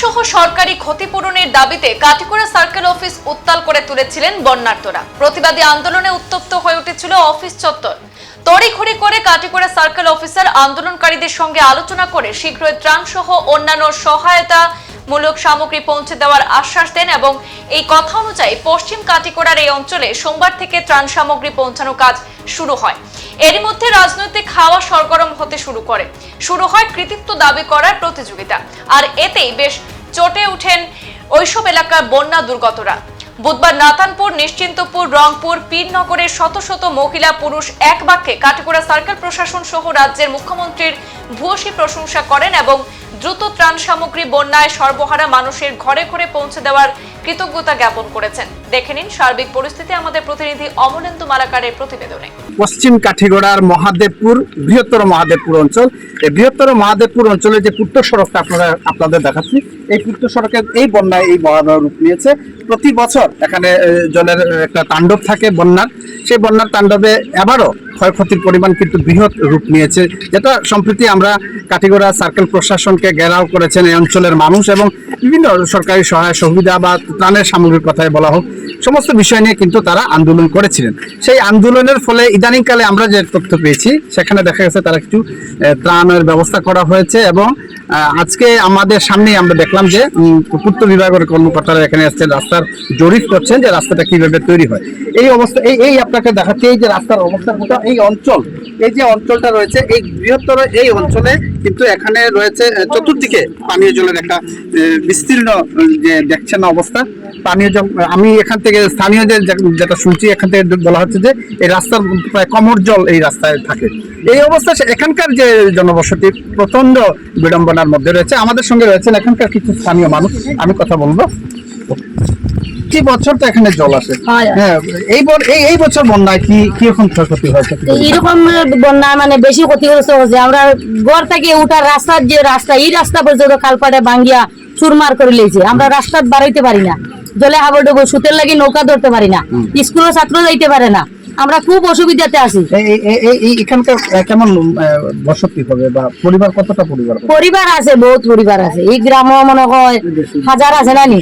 সহ সরকারি ক্ষতিপূরণের দাবিতে কাটিকুড়া সার্কেল অফিস উত্তাল করে তুলেছিলেন বন্যার্তরা প্রতিবাদী আন্দোলনে উত্তপ্ত হয়ে উঠেছিল অফিস চত্বর। তড়িঘড়ি করে কাটিকুড়া সার্কেল অফিসার আন্দোলনকারীদের সঙ্গে আলোচনা করে শীঘ্রই ত্রাণ সহ অন্যান্য সহায়তা মূলক সামগ্রী পৌঁছে দেওয়ার আশ্বাস দেন এবং এই কথা অনুযায়ী পশ্চিম কাটিকোড়ার এই অঞ্চলে সোমবার থেকে ত্রাণ সামগ্রী পৌঁছানো কাজ শুরু হয়। এরই মধ্যে রাজনৈতিক হাওয়া সরগরম হতে শুরু করে। শুরু হয় কৃতিত্ব দাবি করার প্রতিযোগিতা। আর এতেই বেশ চটে উঠেন ওইসব এলাকার বন্যা দুর্গতরা। বুধবার নাতানপুর, নিশ্চিন্তপুর, রংপুর, পীরনগরের শত শত মহিলা, পুরুষ এক বাক্যে কাটিগড়া সার্কেল প্রশাসন সহ রাজ্যের মুখ্যমন্ত্রীর ভূয়সী প্রশংসা করেন এবং দ্রুত ত্রাণ সামগ্রী বন্যায় সর্বহারা মানুষের ঘরে ঘরে পৌঁছে দেওয়ার কৃতজ্ঞতা জ্ঞাপন করেছেন। দেখে নিন সার্বিক পরিস্থিতি আমাদের প্রতিনিধি অমলেন্দু মালাকারের প্রতিবেদনে। পশ্চিম কাঠিগড়ার মহাদেবপুর, বৃহত্তর মহাদেবপুর অঞ্চল। এই বৃহত্তর মহাদেবপুর অঞ্চলে যে পূর্ত সড়কটা আপনারা আপনাদের দেখাচ্ছি, এই পূর্ত সড়কের এই বন্যায় এই ভয়াবহ রূপ নিয়েছে। প্রতি বছর এখানে জলের একটা তাণ্ডব থাকে বন্যার। সেই বন্যার তাণ্ডবে এবারও ক্ষয়ক্ষতির পরিমাণ কিন্তু বৃহৎ রূপ নিয়েছে। যেটা সম্প্রতি আমরা কাটিগড়া সার্কেল প্রশাসনকে ঘেরাও করেছেন এই অঞ্চলের মানুষ এবং বিভিন্ন সরকারি সহায় সুবিধা বা ত্রাণের সামগ্রীর কথাই বলা হোক, সমস্ত বিষয় নিয়ে কিন্তু তারা আন্দোলন করেছিলেন। সেই আন্দোলনের ফলে ইদানিংকালে আমরা যে তথ্য পেয়েছি, সেখানে দেখা গেছে তারা কিছু ত্রাণের ব্যবস্থা করা হয়েছে এবং আজকে আমাদের সামনেই আমরা দেখলাম যে পূর্ত বিভাগের কর্মকর্তারা এখানে আসছেন রাস্তার জরিপ করছেন যে রাস্তাটা কীভাবে তৈরি হয়। এই অবস্থা, এই এই আপনাকে দেখাচ্ছি, এই যে রাস্তার অবস্থার মতো এই অঞ্চল, এই যে অঞ্চলটা রয়েছে, এই বৃহত্তর এই অঞ্চলে কিন্তু এখানে রয়েছে চতুর্দিকে পানীয় জলের একটা বিস্তীর্ণ যে দেখছেন অবস্থা। পানীয় জল, আমি এখান থেকে স্থানীয় যে- যেটা শুনছি, এখান থেকে বলা হচ্ছে যে, এই রাস্তার প্রায় কমর জল এই রাস্তায় থাকে। এই অবস্থা এখানকার যে জনবসতি প্রচণ্ড বিড়ম্বনার মধ্যে রয়েছে আমাদের সঙ্গে রয়েছেন এখানকার কিছু স্থানীয় মানুষ আমি কথা বলব। কি বছর তো এখানে জল আসে? হ্যাঁ। এই এই এই বছর বন্যায় কি কি রকম ক্ষয়ক্ষতি হয়েছে? এরকম বন্যা মানে বেশি ক্ষতিগ্রস্ত হচ্ছে আমরা ঘর থেকে উঠার রাস্তার যে রাস্তা এই রাস্তা পর্যন্ত খালপাড়ে ভাঙ্গিয়া চুরমার করে লেছে আমরা রাস্তা বাড়াইতে পারি না। জলে হাবডুবু সুতের লাগে নৌকা ধরতে পারি না। স্কুলের ছাত্র যাইতে পারে না। আমরা খুব অসুবিধাতে আছি। এখানকার কেমন বসতি হবে বা পরিবার কতটা পরিবার পরিবার আছে বহুত পরিবার আছে। এই গ্রামও মনে হয় হাজার আছে নানি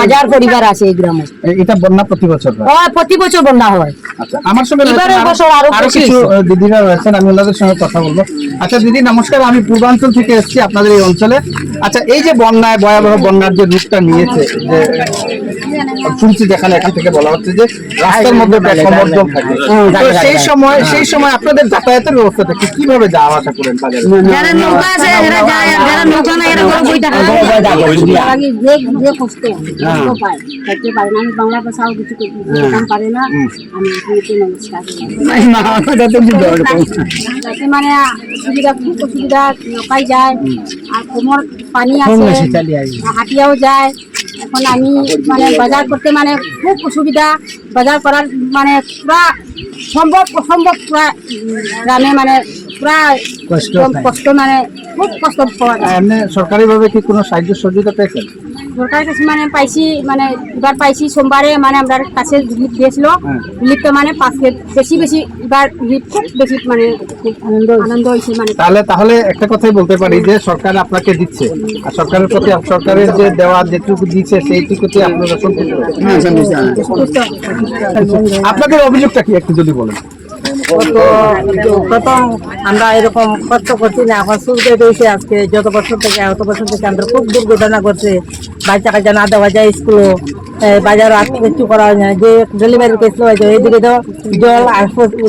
হাজার পরিবার আছে এই গ্রামে। এটা বন্যা প্রতি বছর হয়? হয় প্রতি বছর বন্যা হয়। আচ্ছা আমার সঙ্গে বছর আরও কিছু দিদিরা রয়েছেন আমি ওনাদের সঙ্গে কথা বলব। আচ্ছা দিদি নমস্কার আমি পূর্বাঞ্চল থেকে এসেছি আপনাদের এই অঞ্চলে। আচ্ছা এই যে বন্যায় ভয়াবহ বন্যার যে রূপটা নিয়েছে যে শুনছি যেখানে এখান থেকে বলা হচ্ছে যে রাস্তার মধ্যে জল থাকে তো সেই সময় সেই সময় আপনাদের যাতায়াতের ব্যবস্থাটা কি কীভাবে যাওয়া আসা করেন বাজারে যারা নৌকা আছে এরা যায় আর যারা নৌকা নাই এরা করে বই থাকে আগে যে যে কষ্ট কষ্ট পায় খাইতে পারে না আমি বাংলা ভাষাও কিছু করতাম পারে না আমি এখানে নমস্কার যাতে মানে সুবিধা খুব অসুবিধা নৌকায় যায় আর কোমর পানি আছে হাটিয়াও যায় এখন আমি মানে বাজার করতে মানে খুব অসুবিধা। বাজার করার মানে পুরা সম্ভব অসম্ভব পুরা গ্রামে মানে পুরা কষ্ট কষ্ট মানে খুব কষ্ট পাওয়া যায়। সরকারিভাবে সরকারি ভাবে কি কোনো সাহায্য সহযোগিতা পেয়েছেন? সরকারের কাছে মানে পাইছি মানে এবার পাইছি সোমবারে মানে আমরা কাছে রিলিফ দিয়েছিল। হ্যাঁ। রিলিফটা মানে পাঁচকে বেশি বেশি এবার রিলিফ খুব বেশি মানে আনন্দ আনন্দ হয়েছে মানে। তাহলে তাহলে একটা কথাই বলতে পারি যে সরকার আপনাকে দিচ্ছে। আর সরকারের প্রতি সরকারের যে দেওয়া যেটুকু দিচ্ছে সেইটুকুতে আপনারা সন্তুষ্ট আপনাদের অভিযোগটা কি একটু যদি বলেন? তো প্রথম আমরা এরকম কষ্ট করছি না এখন সুবিধা রয়েছে আজকে যত বছর থেকে এত বছর থেকে আমরা খুব দুর্ঘটনা করছে। বাচ্চা কাচ্চা না দেওয়া যায় স্কুলে বাজার আর কিছু করা হয় না যে ডেলিভারি কেস হয়েছে এইদিকে তো জল আর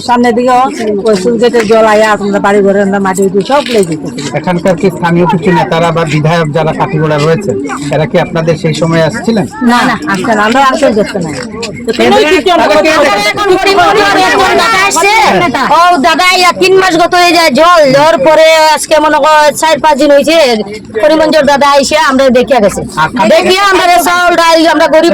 সামনের দিকেও ওই সুলগেটের জল আয়া আমরা বাড়ি ঘরে আমরা মাটি উঠি সব লেগে এখানকার কি স্থানীয় কিছু নেতারা বা বিধায়ক যারা কাঠিগোড়া রয়েছে এরা কি আপনাদের সেই সময় আসছিলেন? না না আসছে না আমরা আসতে যাচ্ছে না ও দাদা ইয়া তিন মাস গত হয়ে যায় জল জল পরে আজকে মনে কর চার পাঁচ দিন হয়েছে করিমগঞ্জের দাদা আইসে আমরা দেখিয়া গেছে। দেখিয়া আমরা চাউল ডাল আমরা গরিব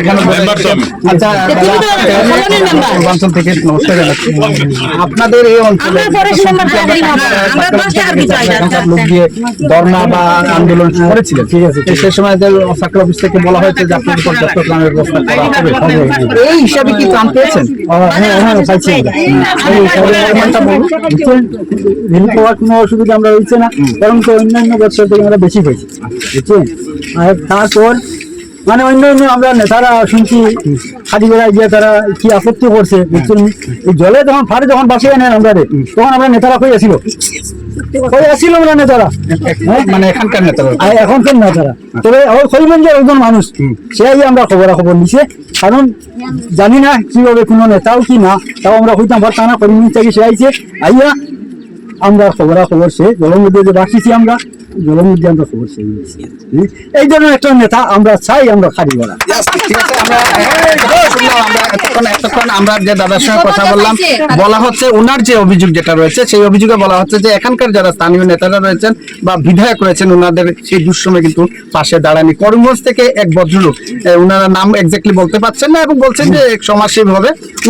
এখানে বসে আছেন। আচ্ছা দাদা, পূর্বাঞ্চল থেকে নমস্কার জানাচ্ছি আপনাদের এই অঞ্চলে লোক দিয়ে ধর্ণা বা আন্দোলন করেছিলেন। ঠিক আছে সেই সময় সার্কেল অফিস থেকে বলা হয়েছে যে আপনাদের পর্যাপ্ত ত্রাণের ব্যবস্থা করা হবে এই হিসাবে কি ত্রাণ পেয়েছেন? হ্যাঁ হ্যাঁ কোনো অসুবিধা আমরা হয়েছে না কারণ তো অন্যান্য বছর থেকে আমরা বেশি পাইছি বুঝছেন? আর তারপর মানে অন্য অন্য আমরা নেতারা শুনছি খাদি বেড়ায় গিয়ে তারা কি আপত্তি করছে জলে যখন ফাড়ে যখন বাসিয়ে নেন আমরা তখন আমরা নেতারা কই আসিল? কই আসিল আমরা নেতারা? মানে এখানকার নেতারা। আর এখনকার নেতারা। তবে ওই খৈমঞ্জের একজন মানুষ সেই আমরা খবর খবর নিছে। কারণ জানি না কীভাবে কোনো নেতাও কি না তাও আমরা হইতাম পারতাম না থেকে সে আইছে আইয়া আমরা খবর খবর সে জলের মধ্যে যে রাখিছি আমরা। জলের মধ্যে আমরা খবর? এই ধরনের একটা নেতা আমরা চাই আমরা খালি করা। আমরা এই, শুনলাম আমরা এতক্ষণ এতক্ষণ আমরা যে দাদার সঙ্গে কথা বললাম বলা হচ্ছে ওনার যে অভিযোগ যেটা রয়েছে সেই অভিযোগে বলা হচ্ছে যে এখানকার যারা স্থানীয় নেতারা রয়েছেন বা বিধায়ক রয়েছেন ওনাদের সেই দুঃসময় কিন্তু পাশে দাঁড়ানি করিমগঞ্জ থেকে এক ভদ্রলোক ওনারা নাম এক্স্যাক্টলি বলতে পারছেন না এবং বলছেন যে সমাজসেবী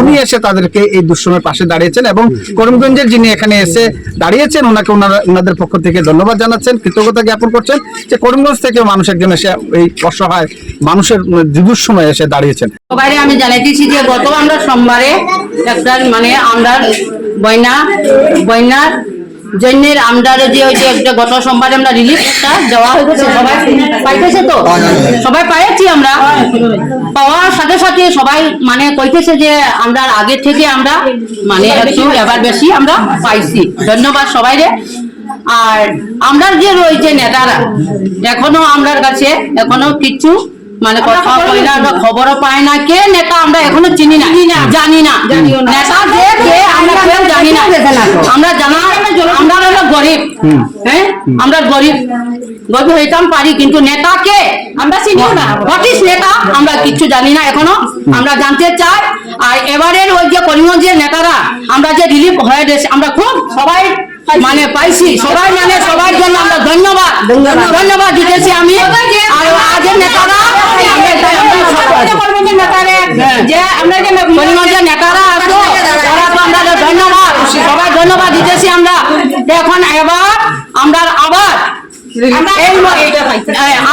উনি এসে তাদেরকে এই দুঃসময়ের পাশে দাঁড়িয়েছেন এবং করিমগঞ্জের যিনি এখানে এসে দাঁড়িয়েছেন ওনাকে ওনারা ওনাদের পক্ষ থেকে ধন্যবাদ জানাচ্ছেন। কৃতজ্ঞতা জ্ঞাপন করছেন যে করিমগঞ্জ থেকে মানুষ একজন এসে এই অসহায় মানুষের দিবস সময় এসে দাঁড়িয়েছেন। সবাই আমি জানাইতেছি যে গত আমরা সোমবারে একটা মানে আমরা বন্যা বন্যার জন্যের আমরা যে ওই যে একটা গত সোমবারে আমরা রিলিফ একটা দেওয়া হয়েছে সবাই পাইতেছে তো? সবাই পাইছি আমরা। পাওয়ার সাথে সাথে সবাই মানে কইতেছে যে আমরা আগে থেকে আমরা মানে একটু এবার বেশি আমরা পাইছি। ধন্যবাদ সবাইরে। আর আমরা যে রয়েছে নেতারা এখনও আমরার কাছে এখনও কিছু মানে কথা কই না আমরা খবরও পাই না। কে নেতা আমরা এখনও চিনি না জানি না। নেতা যে কে আমরা কেউ জানি না। আমরা জানা আমরা হলো গরিব। হ্যাঁ? আমরা গরিব। গরিব হইতাম পারি কিন্তু নেতা কে? আমরা চিনি না। হোয়াট ইজ নেতা? আমরা কিচ্ছু জানি না এখনও। আমরা জানতে চাই। আর এবারের ওই যে করিমগঞ্জের নেতারা আমরা যে রিলিফ হয়ে গেছে আমরা খুব সবাই মানে পাইছি। সবাই মানে সবার জন্য আমরা ধন্যবাদ। ধন্যবাদ দিতেছি আমি। আর আজের নেতারা তারা তো আমরা ধন্যবাদ। সবাই ধন্যবাদ দিতেছি আমরা। এখন এবার আমরা আবার এই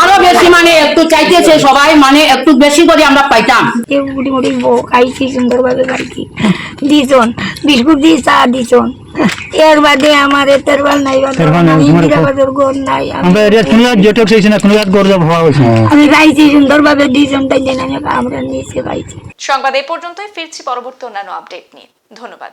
আরও বেশি মানে একটু চাইতেছে সবাই মানে একটু বেশি করে আমরা পাইতাম। খাইছি সুন্দরভাবে খাইছি। দিছন বিস্কুট দিয়ে চা দিছন এর বাদে আমার এতের বাল নাই নাই, আমি- আমরা এরিয়া কোনো জেটক চাইছি না কোনো গর্জব হওয়া হয়েছে। আমি খাইছি সুন্দরভাবে তাই আমরা নিচে সংবাদ এ পর্যন্তই ফিরছি পরবর্তী অন্যান্য আপডেট নিয়ে। ধন্যবাদ।